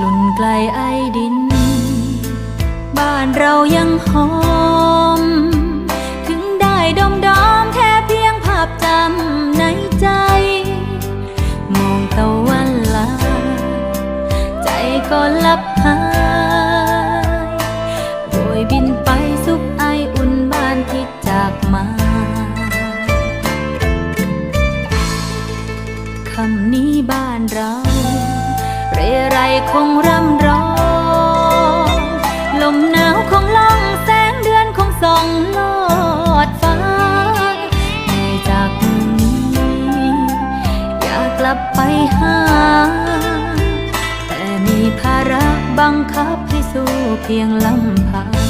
ลุ่นไกลไอดิน บ้านเรายังหอม ถึงได้ดมดอมแค่เพียงภาพจำในใจ มองตะวันลา ใจก็ลับหายโดยบินไปสุขไออุ่นบ้านที่จากมาคำนี้บ้านเรา รไรคงร่ำร้องลมหนาวคงล่องแสงเดือนคงส่องลอดฟ้าในจากเมืองนี้ อยากกลับไปหา แต่มีภาระบังคับให้สู้เพียงลำพัง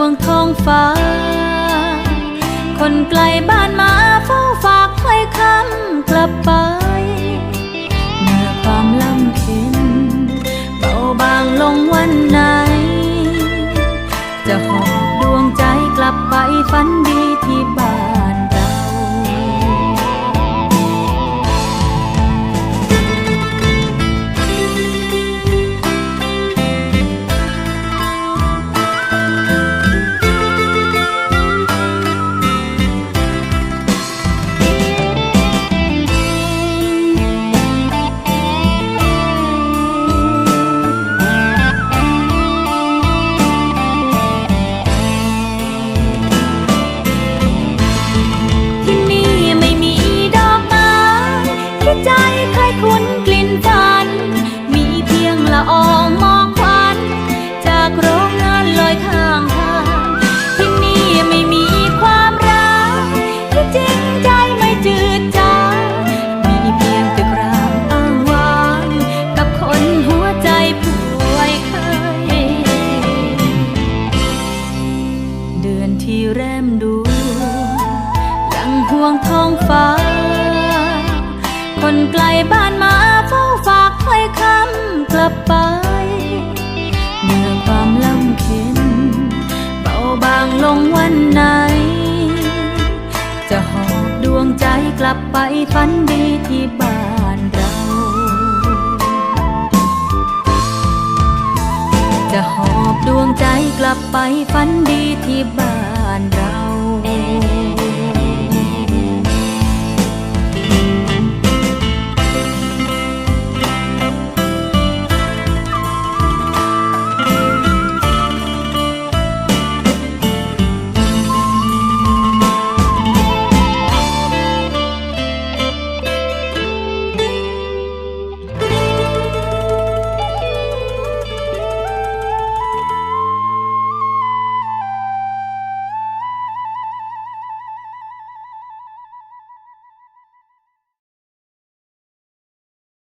วงท้องฟ้า คนไกลบ้านมาเฝ้าฝากถ้อยคำกลับไป เมื่อความลำเค็นเบาบางลงวันไหน จะหอบดวงใจกลับไปฝันดีที่บ้าน ห่วงท้องฟ้า คนไกลบ้านมาเฝ้าฝากถ้อยคำกลับไป เมื่อความลำเค็นเบาบางลงวันไหน จะหอบดวงใจกลับไปฝันดีที่บ้านเรา จะหอบดวงใจกลับไปฝันดีที่บ้านเรา